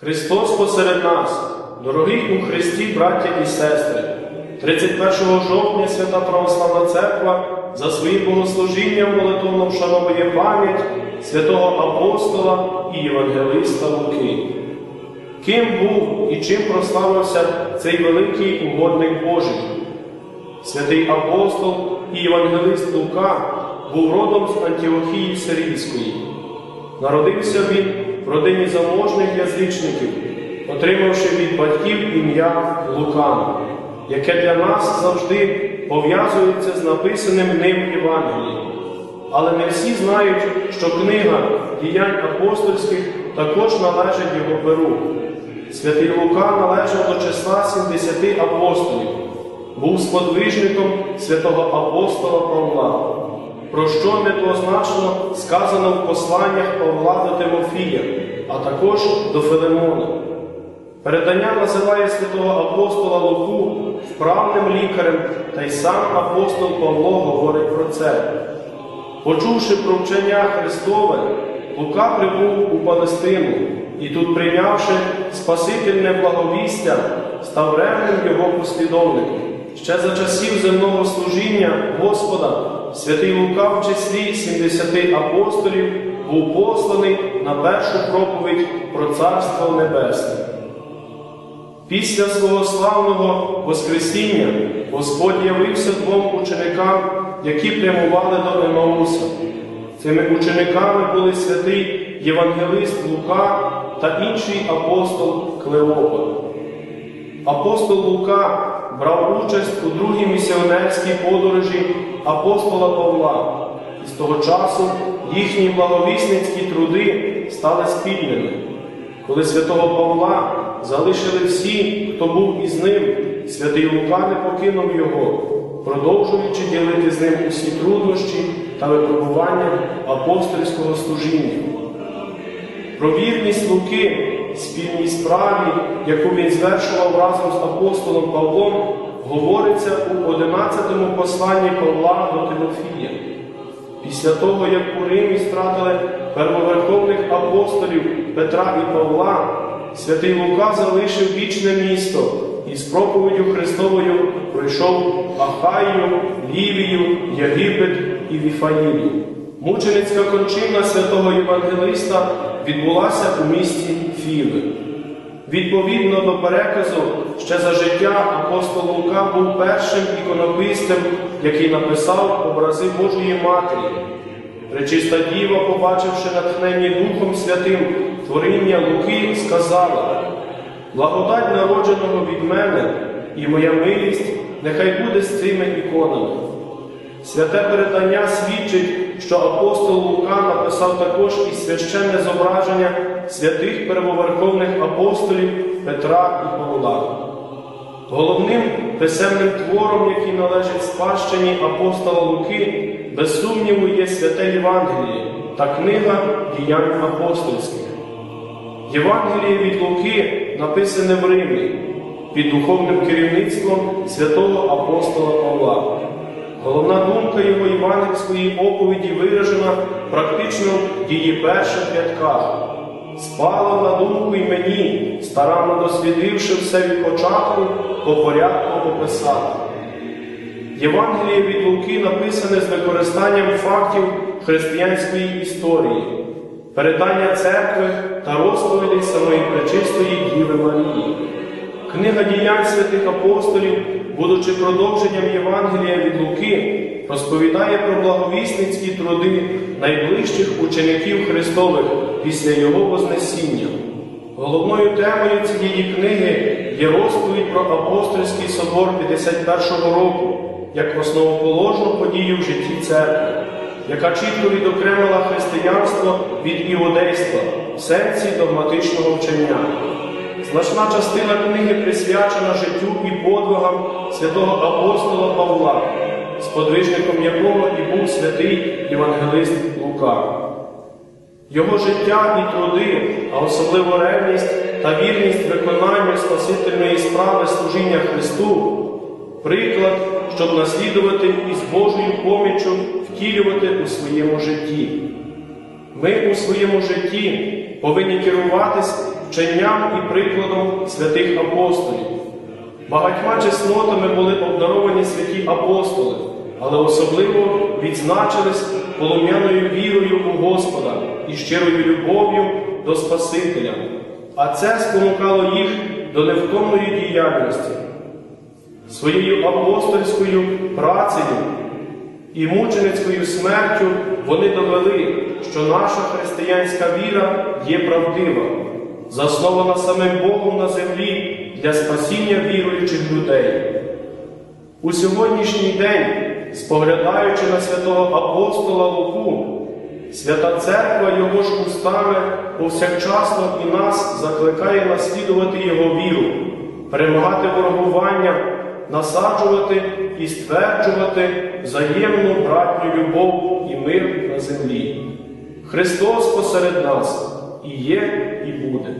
Христос посеред нас, дорогі у Христі, браття і сестри, 31 жовтня Свята Православна Церква за своїм богослужінням молитовно вшановує пам'ять святого апостола і євангелиста Луки. Ким був і чим прославився цей великий угодник Божий? Святий апостол і євангелист Лука був родом з Антіохії Сирійської. Народився він в родині заможних язичників, отримавши від батьків ім'я Лукан, яке для нас завжди пов'язується з написаним ним Євангелієм. Але не всі знають, що книга діянь апостольських також належить його перу. Святий Лука належав до числа 70 апостолів, був сподвижником святого апостола Павла про що недвозначно сказано в посланнях Павла до Тимофія, а також до Филимона. Передання називає святого апостола Луку вправним лікарем, та й сам апостол Павло говорить про це. Почувши про вчення Христове, Лука прибув у Палестину і тут, прийнявши Спасительне благовістя, став ревним його послідовником. Ще за часів земного служіння Господа святий Лука в числі 70 апостолів був посланий на першу проповідь про Царство Небесне. Після свого славного Воскресіння Господь явився двом ученикам, які прямували до Емауса. Цими учениками були святий Євангелист Лука та інший апостол Клеопа. Апостол Лука брав участь у другій місіонерській подорожі апостола Павла, і з того часу їхні благовісницькі труди стали спільними. Коли святого Павла залишили всі, хто був із ним, святий Лука не покинув його, продовжуючи ділити з ним усі труднощі та випробування апостольського служіння. Про вірність Луки спільній справі, яку він звершував разом з апостолом Павлом, говориться у 11-му посланні Павла до Тимофія. Після того, як у Римі стратили первоверховних апостолів Петра і Павла, святий Лука залишив вічне місто і з проповіддю Христовою пройшов Ахаю, Лівію, Єгипет і Віфаїлію. Мученицька кончина святого Євангелиста відбулася у місті Філи. Відповідно до переказу, ще за життя апостол Лука був першим іконописцем, який написав образи Божої Матері. Пречиста Діва, побачивши натхнені Духом Святим творіння Луки, сказала: Благодать народженого від мене і моя милість нехай буде з цими іконами. Святе передання свідчить, що апостол Лука написав також і священне зображення святих первоверховних апостолів Петра і Павла. Головним писемним твором, який належить спадщині апостола Луки, без сумніву є святе Євангеліє та книга діянь апостольських. Євангеліє від Луки написане в Римі під духовним керівництвом святого апостола Павла. Головна думка його євангельської оповіді виражена практично в її перших рядках. Спало на думку й мені, старанно дослідивши все від початку по порядку описати. Євангеліє від Луки написане з використанням фактів християнської історії, передання церкви та розповідей самої пречистої Діви Марії. Книга діянь святих апостолів, будучи продовженням Євангелія від Луки, розповідає про благовісницькі труди найближчих учеників Христових після Його Вознесіння. Головною темою цієї книги є розповідь про апостольський собор 51-го року як основоположну подію в житті церкви, яка чітко відокремила християнство від іудейства в сенсі догматичного вчення. Значна частина книги присвячена життю і подвигам святого апостола Павла, сподвижником якого і був святий Євангелист Лука. Його життя і труди, а особливо ревність та вірність виконанню спасительної справи служіння Христу, приклад, щоб наслідувати і з Божою поміччю втілювати у своєму житті. Ми у своєму житті повинні керуватись вченням і прикладом святих апостолів. Багатьма чеснотами були обдаровані святі апостоли, але особливо відзначились полум'яною вірою у Господа і щирою любов'ю до Спасителя. А це спонукало їх до невтомної діяльності. Своєю апостольською працею і мученицькою смертю вони довели, що наша християнська віра є правдива, заснована самим Богом на землі для спасіння віруючих людей. У сьогоднішній день, споглядаючи на святого апостола Луку, свята церква його ж устами повсякчасно і нас закликає наслідувати його віру, перемагати ворогування, насаджувати і стверджувати взаємну братню любов і мир на землі. Христос посеред нас і є, і буде.